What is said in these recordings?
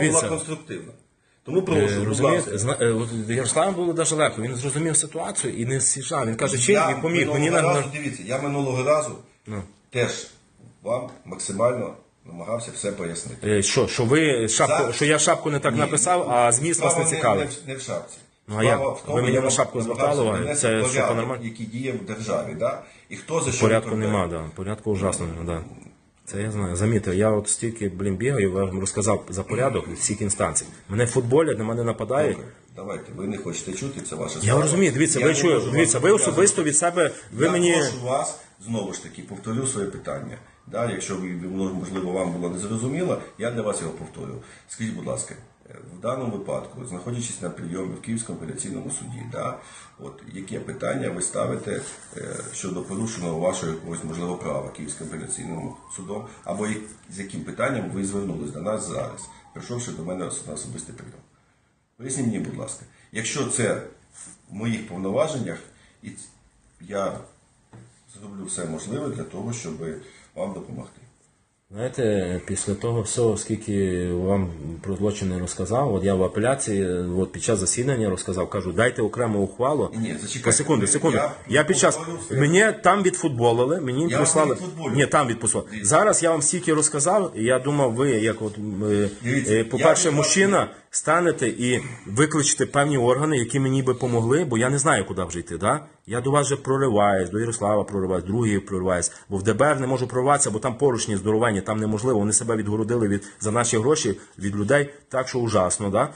була конструктивна. Тому прошу, будь ласка. зна- е, Ярослав було дуже легко. Він зрозумів ситуацію і не сіжав. Він каже, Я і поміг. Мені на разу, дивіться, я минулого разу Ну. теж вам максимально намагався все пояснити. Е, що, що ви шапку, За- що я шапку не так Ні, написав, а зміст вас не справа цікавить. Не, в- не в шапці. Ну, а Справа як? в тому, Ви мені я на вам шапку намагався звертали увагу? донести Це що, порядок, по-нормальному? який діє в державі, да? і хто за що Порядку відповідає. нема, да. Порядку ужасно, да. Це я знаю. Замітив, я от стільки, блін, бігаю, я вам розказав за порядок всіх інстанцій. Мене футболять, на мене нападають. Давайте, ви не хочете чути, це ваша Я справа. розумію, дивіться, Я ви не чуєте, можу вам дивіться, ви особисто від себе, ви я мені. прошу вас, знову ж таки, повторю своє питання. Да, якщо ви, воно, можливо, вам було незрозуміло, я для вас його повторю. Скажіть, будь ласка, в даному випадку, знаходячись на прийомі в Київському апеляційному суді, да, от, яке питання ви ставите е, щодо порушеного вашого якогось, можливо, права Київським апеляційним судом, або з яким питанням ви звернулись до нас зараз, прийшовши до мене на особистий прийом? Поясніть мені, будь ласка, якщо це в моїх повноваженнях, і я зроблю все можливе для того, щоб вам допомогти. Знаєте, після того всього, скільки вам про злочини розказав, от я в апеляції, от під час засідання розказав, кажу, дайте окрему ухвалу. Ні, зачекайте. По секунду, секунду. Я Я, під час мені там відфутболили, мені Я прислали. Ні, там відпустили. Зараз я вам стільки розказав, і я думав, ви, як от е, е, по-перше, мужчина, станете і викличете певні органи, які мені би помогли, бо я не знаю, куди вже йти. Да? Я до вас вже прориваюсь, до Ярослава прориваюсь, другий прориваюсь, бо в ДБР не можу прориватися, бо там поручні здоровенні, там неможливо. Вони себе відгородили від за наші гроші від людей, так що ужасно. Да?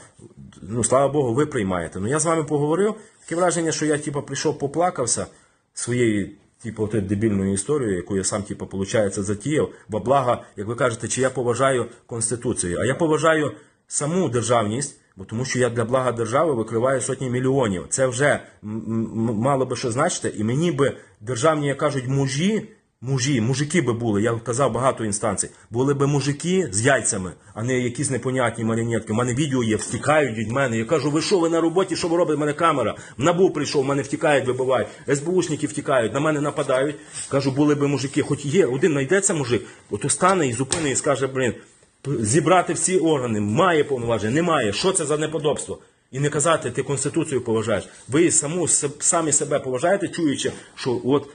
Ну слава Богу, ви приймаєте. Ну я з вами поговорив. Таке враження, що я типу, прийшов, поплакався своєю. Типу, от дебільною історією, яку я сам, типу, получається, затіяв, бо блага, як ви кажете, чи я поважаю Конституцію, а я поважаю саму державність, бо тому що я для блага держави викриваю сотні мільйонів. Це вже мало би що значити, і мені би державні, як кажуть, мужі, мужі, мужики би були, я казав багато інстанцій, були би мужики з яйцями, а не якісь непонятні маріонетки. У мене відео є, втікають від мене. Я кажу, ви що, ви на роботі, що ви робите? У мене камера. В набу прийшов, в мене втікають, вибивають. СБУшники втікають, на мене нападають. Кажу, були би мужики, хоч є, один знайдеться мужик, от стане і зупини і скаже, блін, зібрати всі органи, має повноваження, немає. Що це за неподобство? І не казати, ти Конституцію поважаєш. Ви саму самі себе поважаєте, чуючи, що от,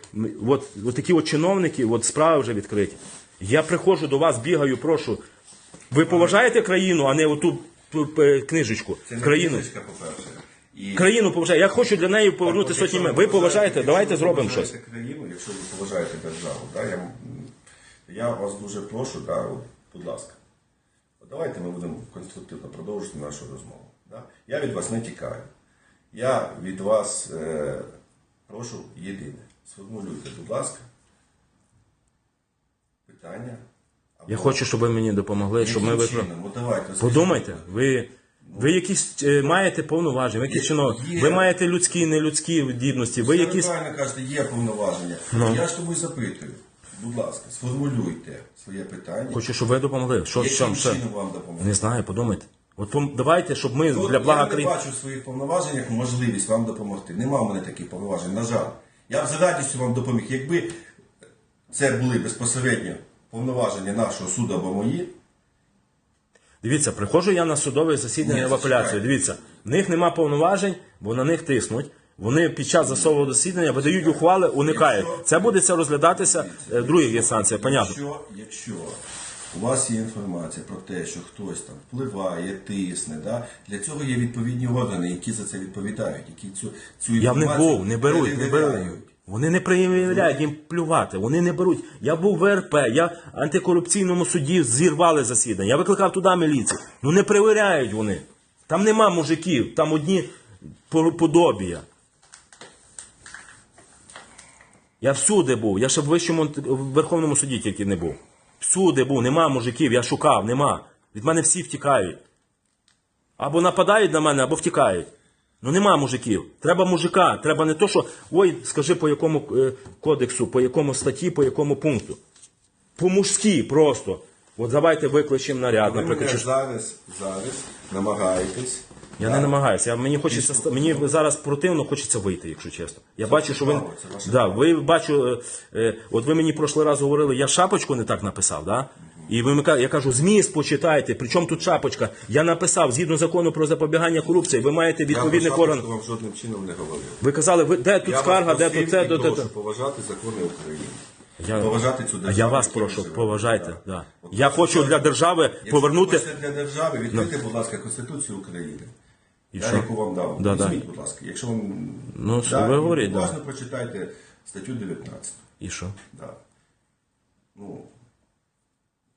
от, от такі от чиновники, от справи вже відкриті. Я приходжу до вас, бігаю, прошу. Ви поважаєте країну, а не оту ту, книжечку. Це не країну. книжечка, по-перше. І Країну поважаю. Я хочу для неї повернути От, сотні. якщо Ви поважаєте, якщо давайте ви зробимо поважаєте щось. країну, якщо ви поважаєте державу, да, я, я вас дуже прошу, да, будь ласка, давайте ми будемо конструктивно продовжувати нашу розмову. Да? Я від вас не тікаю. Я від вас е, прошу єдине. Сформулюйте, будь ласка, питання. або Я хочу, щоб ви мені допомогли, щоб ми чином? От давайте, скажіть. Подумайте, ви, ви якісь е, маєте повноваження, ви якісь чино, Є. ви маєте людські і нелюдські здібності, ви Ви якісь. правильно кажете, є повноваження. Ну. Я ж тому і запитую. Будь ласка, сформулюйте своє питання. Хочу, щоб ви допомогли. Що, Яким що? чином вам допомогти? Не знаю, подумайте. От пом- давайте, щоб ми От для блага я не країни. бачу в своїх повноваженнях можливість вам допомогти. Нема в мене таких повноважень, на жаль. Я б з радістю вам допоміг. Якби це були безпосередньо повноваження нашого суду або мої, Дивіться, приходжу я на судове засідання Ні, в апеляцію. зачекайте. Дивіться, в них нема повноважень, бо на них тиснуть. Вони під час засового засідання видають ухвали, уникають. Якщо- Це буде це розглядатися е, в других інстанціях, понятно. Якщо, якщо у вас є інформація про те, що хтось там впливає, тисне, да, для цього є відповідні органи, які за це відповідають, які цю, цю Я в них був, не беруть, не беруть. перевіряють. Вони не проявляють їм плювати, вони не беруть. Я був в РП, я в антикорупційному суді зірвали засідання. Я викликав туди міліцію. Ну не перевіряють вони. Там нема мужиків, там одні по- подобія. Я всюди був. Я ще в вищому в Верховному суді тільки не був. Всюди був, нема мужиків, я шукав, нема. Від мене всі втікають. Або нападають на мене, або втікають. Ну нема мужиків. Треба мужика. Треба не то, що ой, скажи по якому е, кодексу, по якому статті, по якому пункту. По-мужськи просто. От давайте викличемо наряд, Ви наприклад. мене зараз, зараз намагаєтесь. Я не намагаюся. Я, мені хочеться ста- мені зараз противно хочеться вийти, якщо чесно. Я бачу, що ви право, це ваше да, ви бачу, е, е, от ви мені прошлий раз говорили, я шапочку не так написав, да? І ви мені кажете, я кажу, зміст почитайте. Причому тут шапочка. Я написав згідно закону про запобігання корупції. Ви маєте відповідних я про органів. шапочку вам жодним чином не говорив. Ви казали, ви де тут Я скарга, вас де просив тут це, тільки де то. щоб поважати закони України. Я, поважати цю державу. я вас в якій ви прошу, живете. поважайте. Да. От Я якщо хочу для держави Якщо повернути. хочете для держави, відкрийте, будь ласка, Конституцію України. І я що? яку вам дав. Да, да. Візьміть, будь ласка. Якщо вам Ну, що да, ви і говорите, да. уважно прочитайте статтю 19. І що? Да. Ну,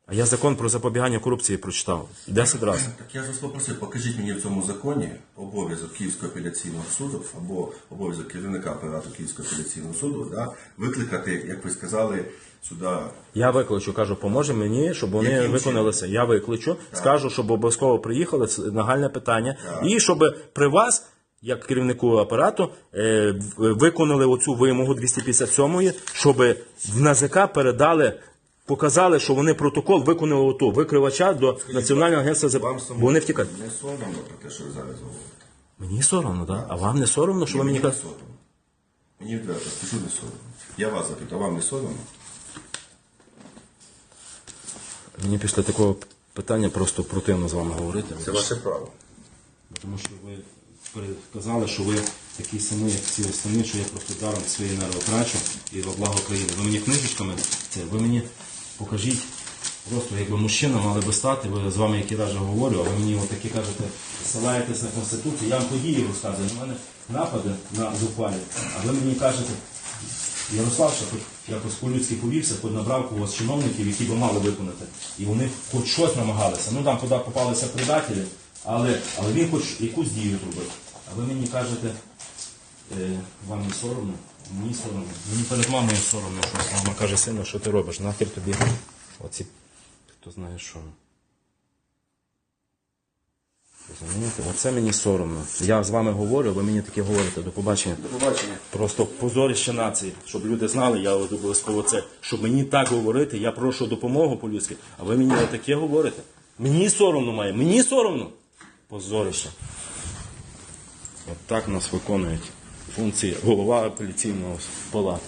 А я закон про запобігання корупції прочитав. Десять разів. Так я ж вас попросив, покажіть мені в цьому законі обов'язок Київського апеляційного суду або обов'язок керівника апарату Київського апеляційного суду да, викликати, як ви сказали, сюди. Я викличу, кажу, поможе мені, щоб вони Яким виконалися. Я викличу, скажу, щоб обов'язково приїхали, це нагальне питання. І щоб при вас, як керівнику апарату, е, виконали оцю вимогу 257-ї, щоб в НАЗК передали. Показали, що вони протокол виконали ото викривача до Національного агентства за Вам самому вони втікають. не соромно про те, що ви зараз говорите. Мені соромно, так? А вам не соромно, що ви мені Мені не кажете? соромно. Мені відверто, скажу не соромно. Я вас запитав, вам не соромно? Мені після такого питання просто противно з вами говорити. Це ваше право. Тому що ви казали, що ви такі самі, як всі останні, що я просто даром свої нерви трачу і во благо країни. Ви мені книжечками, це, ви мені покажіть, просто якби мужчина мали би стати, ви з вами який раз вже говорю, а ви мені отакі кажете, ссилаєтесь на Конституцію, я вам події розказую. У мене напади на зухвалі, а ви мені кажете, Ярослав ще хоч якось по-людськи повівся, хоч набрав когось чиновників, які би мали виконати. І вони хоч щось намагалися. Ну там туди попалися предателі, але, але він хоч якусь дію зробив. А ви мені кажете, е, вам не соромно? Мені соромно. Мені перед мамою соромно, що мама каже, сину, що ти робиш? Нахер тобі оці, хто знає що. Розумієте? Оце мені соромно. Я з вами говорю, ви мені таке говорите. До побачення. До побачення. Просто позорище нації, щоб люди знали, я от обов'язково це. Щоб мені так говорити, я прошу допомогу по-людськи, а ви мені таке говорите. Мені соромно має, мені соромно. Позорище. От так нас виконують функції голова апеляційного палати.